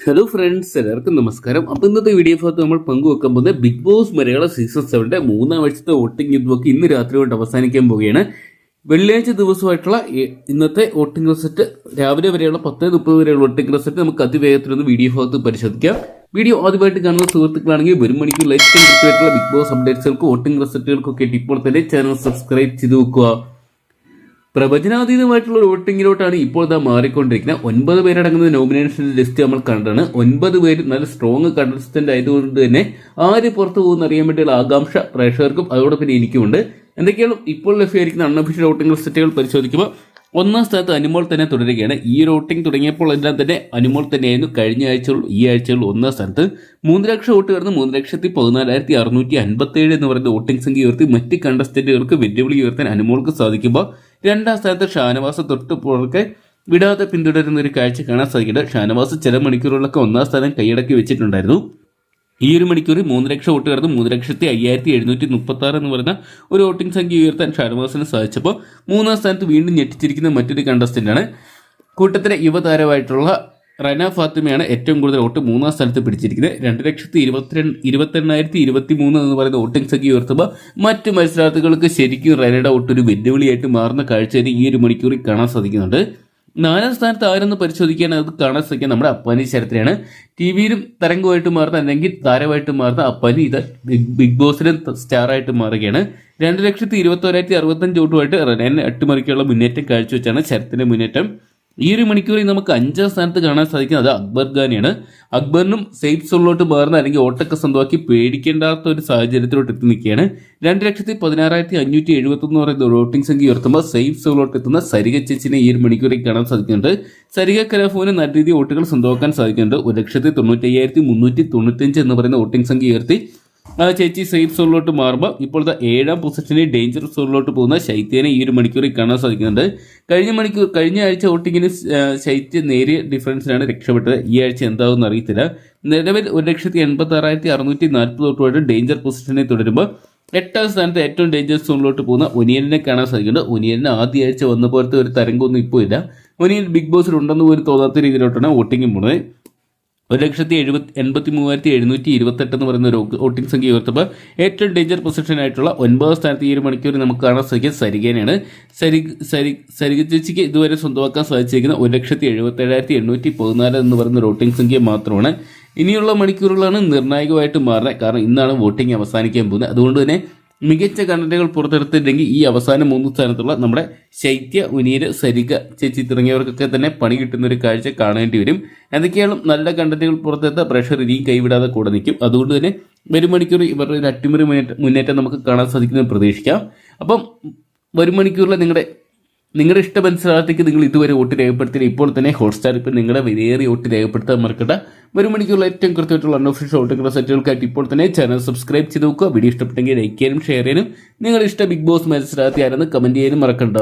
Hello friends എല്ലാവർക്കും നമസ്കാരം. അപ്പോൾ ഇന്നത്തെ വീഡിയോ ഭാഗത്ത് നമ്മൾ പങ്കുവെക്കാൻ പോകുന്നത് ബിഗ് ബോസ് മലയാള സീസൺ സെവന്റെ മൂന്നാം ആഴ്ചത്തെ വോട്ടിംഗ് ഇതൊക്കെ ഇന്ന് രാത്രി കൊണ്ട് അവസാനിക്കാൻ പോവുകയാണ്. വെള്ളിയാഴ്ച ദിവസമായിട്ടുള്ള ഇന്നത്തെ വോട്ടിംഗ് റിസൾട്ട് രാവിലെ വരെയുള്ള പത്ത് മുപ്പത് വരെയുള്ള വോട്ടിംഗ് റിസൾട്ട് നമുക്ക് അതിവേഗത്തിൽ ഒന്ന് വീഡിയോ ഭാഗത്ത് പരിശോധിക്കാം. വീഡിയോ ആദ്യമായിട്ട് കാണുന്ന സുഹൃത്തുക്കളാണെങ്കിൽ ഒരു മണിക്കൂർ ലൈക്ക് കൃത്യമായിട്ടുള്ള ബിഗ് ബോസ് അപ്ഡേറ്റ്സുകൾക്ക് വോട്ടിംഗ് റിസൾട്ടുകൾക്കൊക്കെ ഇപ്പോൾ തന്നെ ചാനൽ സബ്സ്ക്രൈബ് ചെയ്ത് വെക്കുക. പ്രവചനാതീതമായിട്ടുള്ള വോട്ടിങ്ങിലോട്ടാണ് ഇപ്പോൾ ഇതാ മാറിക്കൊണ്ടിരിക്കുന്നത്. ഒൻപത് പേരടങ്ങുന്ന നോമിനേഷൻ ലിസ്റ്റ് നമ്മൾ കണ്ടാണ് ഒൻപത് പേര് നല്ല സ്ട്രോങ് കണ്ടസ്റ്റന്റ് ആയതുകൊണ്ട് തന്നെ ആര് പുറത്തു പോകുന്ന അറിയാൻ വേണ്ടിയുള്ള ആകാംക്ഷ പ്രേക്ഷകർക്കും അതോടൊപ്പം എനിക്കുമുണ്ട്. എന്തൊക്കെയാണ് ഇപ്പോൾ ലഭ്യമായിരിക്കുന്ന അൺഒഫീഷ്യൽ വോട്ടിംഗ് സെറ്റുകൾ പരിശോധിക്കുമ്പോൾ ഒന്നാം സ്ഥാനത്ത് അനുമോൾ തന്നെ തുടരുകയാണ്. ഈ ഒരു വോട്ടിംഗ് തുടങ്ങിയപ്പോൾ എല്ലാം തന്നെ അനുമോൾ തന്നെയായിരുന്നു. കഴിഞ്ഞ ആഴ്ചകൾ ഈ ആഴ്ചകൾ ഒന്നാം സ്ഥാനത്ത് മൂന്ന് ലക്ഷം വോട്ട് കടന്ന് മൂന്ന് ലക്ഷത്തി പതിനാലായിരത്തി അറുന്നൂറ്റി അൻപത്തി ഏഴ് എന്ന് പറയുന്ന വോട്ടിംഗ് സംഖ്യ ഉയർത്തി മറ്റ് കണ്ടസ്റ്റന്റുകൾക്ക് വെല്ലുവിളി ഉയർത്താൻ അനുമോൾക്ക് സാധിക്കുമ്പോൾ രണ്ടാം സ്ഥാനത്ത് ഷാനവാസ തൊട്ട് പുറകെ വിടാതെ പിന്തുടരുന്ന ഒരു കാഴ്ച കാണാൻ സാധിക്കുന്നുണ്ട്. ഷാനവാസ് ചില മണിക്കൂറുകളൊക്കെ ഒന്നാം സ്ഥാനം കൈയടക്കി വെച്ചിട്ടുണ്ടായിരുന്നു. ഈ ഒരു മണിക്കൂറിൽ മൂന്ന് ലക്ഷം വോട്ട് കടന്ന്. മൂന്ന് ലക്ഷത്തി അയ്യായിരത്തി എഴുന്നൂറ്റി മുപ്പത്തി ആറ് എന്ന് പറയുന്ന ഒരു വോട്ടിംഗ് സംഖ്യ ഉയർത്താൻ ഷാനവാസിന് സാധിച്ചപ്പോൾ മൂന്നാം സ്ഥാനത്ത് വീണ്ടും ഞെട്ടിച്ചിരിക്കുന്ന മറ്റൊരു കണ്ടസ്റ്റന്റാണ് കൂട്ടത്തിലെ യുവതാരമായിട്ടുള്ള റന ഫാത്തിമയാണ് ഏറ്റവും കൂടുതൽ വോട്ട് മൂന്നാം സ്ഥാനത്ത് പിടിച്ചിരിക്കുന്നത്. രണ്ട് ലക്ഷത്തി ഇരുപത്തിരണ്ട് ഇരുപത്തെണ്ണായിരത്തി ഇരുപത്തി മൂന്ന് എന്ന് പറയുന്ന വോട്ടിംഗ് സംഖ്യ ഉയർത്തുമ്പോൾ മറ്റ് മത്സരാർത്ഥികൾക്ക് ശരിക്കും റനയുടെ വോട്ട് ഒരു വെല്ലുവിളിയായിട്ട് മാറുന്ന കാഴ്ചയിൽ ഈ ഒരു മണിക്കൂറിൽ കാണാൻ സാധിക്കുന്നുണ്ട്. നാലാം സ്ഥാനത്ത് ആരെന്ന് പരിശോധിക്കാൻ അത് കാണാൻ സാധിക്കുക നമ്മുടെ അപ്പാനി ചരിത്രയാണ് ടി വിയിലും തരംഗമായിട്ട് മാറുന്ന അല്ലെങ്കിൽ താരമായിട്ട് മാറുന്ന അപ്പാനി ഇത് ബിഗ് ബോസിലും സ്റ്റാറായിട്ട് മാറുകയാണ്. രണ്ട് ലക്ഷത്തി ഇരുപത്തോരായിരത്തി അറുപത്തഞ്ച് വോട്ടുമായിട്ട് റെനെ അട്ടിമറിക്കാനുള്ള മുന്നേറ്റം കാഴ്ചവെച്ചാണ് ശരത്തിന്റെ മുന്നേറ്റം. ഈ ഒരു മണിക്കൂറിൽ നമുക്ക് അഞ്ചാം സ്ഥാനത്ത് കാണാൻ സാധിക്കുന്നത് അക്ബർ ഖാനെയാണ്. അക്ബറിനും സേഫ് സോളിലോട്ട് മാറുന്ന അല്ലെങ്കിൽ ഓട്ടൊക്കെ സ്വന്തമാക്കി പേടിക്കേണ്ടാത്ത ഒരു സാഹചര്യത്തിലോട്ട് എത്തി നിൽക്കുകയാണ്. രണ്ട് ലക്ഷത്തി പതിനാറായിരത്തി അഞ്ഞൂറ്റി എഴുപത്തി ഒന്ന് പറയുന്ന വോട്ടിംഗ് സംഖ്യ ഉയർത്തുമ്പോൾ സേഫ് സോളിലോട്ട് എത്തുന്ന സരിക ചേച്ചിനെ ഈ ഒരു മണിക്കൂറിൽ കാണാൻ സാധിക്കുന്നുണ്ട്. സരിക കലാഫോന് നല്ല രീതിയിൽ വോട്ടുകൾ സ്വന്തമാക്കാൻ സാധിക്കുന്നുണ്ട്. ഒരു ലക്ഷത്തി തൊണ്ണൂറ്റി അയ്യായിരത്തി മുന്നൂറ്റി തൊണ്ണൂറ്റഞ്ച് എന്ന് പറയുന്ന വോട്ടിംഗ് സംഖ്യ ഉയർത്തി ആ ചേച്ചി സേഫ് സോണിലോട്ട് മാറുമ്പോൾ ഇപ്പോഴത്തെ ഏഴാം പൊസിഷനിൽ ഡേഞ്ചർ സോണിലോട്ട് പോകുന്ന ശൈത്യനെ ഈ ഒരു മണിക്കൂറിൽ കാണാൻ സാധിക്കുന്നുണ്ട്. കഴിഞ്ഞ മണിക്കൂർ കഴിഞ്ഞ ആഴ്ച വോട്ടിങ്ങിന് ശൈത്യ നേരിയ ഡിഫറൻസിലാണ് രക്ഷപ്പെട്ടത്. ഈ ആഴ്ച എന്താകുമെന്ന് അറിയത്തില്ല. നിലവിൽ ഒരു ലക്ഷത്തി എൺപത്തി ആറായിരത്തി അറുന്നൂറ്റി നാൽപ്പത് വോട്ടുമായിട്ട് ഡേഞ്ചർ പൊസിഷനിൽ തുടരുമ്പോൾ എട്ടാം സ്ഥാനത്ത് ഏറ്റവും ഡേഞ്ചർ സോണിലോട്ട് പോകുന്ന ഒനിയലിനെ കാണാൻ സാധിക്കുന്നുണ്ട്. ഒനിയലിന് ആദ്യ ആഴ്ച വന്ന പോലത്തെ ഒരു തരംഗമൊന്നും ഇപ്പോൾ ഇല്ല. ഒനിയൽ ബിഗ് ബോസിൽ ഉണ്ടെന്ന് പോലും തോന്നാത്ത രീതിയിലോട്ടാണ് വോട്ടിംഗ് പോകുന്നത്. ഒരു ലക്ഷത്തി എഴുപത്തി എൺപത്തി മൂവായിരത്തി എഴുന്നൂറ്റി ഇരുപത്തെട്ട് എന്ന് പറയുന്ന വോട്ടിംഗ് സംഖ്യ ഉയർത്തപ്പോൾ ഏറ്റവും ഡേഞ്ചർ പൊസിഷൻ ആയിട്ടുള്ള ഒൻപത് സ്ഥാനത്ത് ഈ ഒരു മണിക്കൂർ നമുക്ക് കാണാൻ സാധിക്കുക. സരികേനയാണ് സരി സരി സരിക ഇതുവരെ സ്വന്തമാക്കാൻ സാധിച്ചിരിക്കുന്ന ഒരു ലക്ഷത്തി എഴുപത്തി ഏഴായിരത്തി എണ്ണൂറ്റി പതിനാല് എന്ന് പറയുന്ന വോട്ടിംഗ് സംഖ്യ മാത്രമാണ്. ഇനിയുള്ള മണിക്കൂറുകളാണ് നിർണായകമായിട്ട് മാറുന്നത്. കാരണം ഇന്നാണ് വോട്ടിംഗ് അവസാനിക്കാൻ പോകുന്നത്. അതുകൊണ്ട് തന്നെ മികച്ച കണ്ടന്റുകൾ പുറത്തെടുത്തില്ലെങ്കിൽ ഈ അവസാന മൂന്ന് സ്ഥാനത്തുള്ള നമ്മുടെ ശൈത്യ ഉനീര് സരിക ചേച്ചി തുടങ്ങിയവർക്കൊക്കെ തന്നെ പണി കിട്ടുന്ന ഒരു കാഴ്ച കാണേണ്ടി വരും. എന്തൊക്കെയാണ് നല്ല കണ്ടന്റുകൾ പുറത്തെടുത്ത പ്രഷർ ഇനിയും കൈവിടാതെ കൂടെ നിൽക്കും. അതുകൊണ്ട് തന്നെ വരും മണിക്കൂർ ഇവരുടെ ഒരു അട്ടിമറി മുന്നേറ്റം നമുക്ക് കാണാൻ സാധിക്കുന്നത് പ്രതീക്ഷിക്കാം. അപ്പം വരും മണിക്കൂറിൽ നിങ്ങളുടെ നിങ്ങളുടെ ഇഷ്ടമനുസരണത്തേക്ക് നിങ്ങൾ ഇതുവരെ വോട്ട് രേഖപ്പെടുത്തിയില്ല. ഇപ്പോൾ തന്നെ ഹോട്ട്സ്റ്റാർ ഇപ്പം നിങ്ങളുടെ വിലയേറിയ വോട്ട് രേഖപ്പെടുത്താൻ മറക്കട്ടെ ഒരു മണിക്കുള്ള ഏറ്റവും കൃത്യമായിട്ടുള്ള അൺഒഫീഷ്യൽ വോട്ടുകളുടെ സെറ്റുകൾക്കായിട്ട് ഇപ്പോൾ തന്നെ ചാനൽ സബ്സ്ക്രൈബ് ചെയ്ത് നോക്കുക. വീഡിയോ ഇഷ്ടപ്പെട്ടെങ്കിൽ ലൈക്ക് ചെയ്യാനും ഷെയർ ചെയ്യാനും. നിങ്ങളുടെ ഇഷ്ട ബിഗ് ബോസ് മത്സരാർത്ഥി ആരെന്ന് കമന്റ് ചെയ്യാനും മറക്കണ്ട.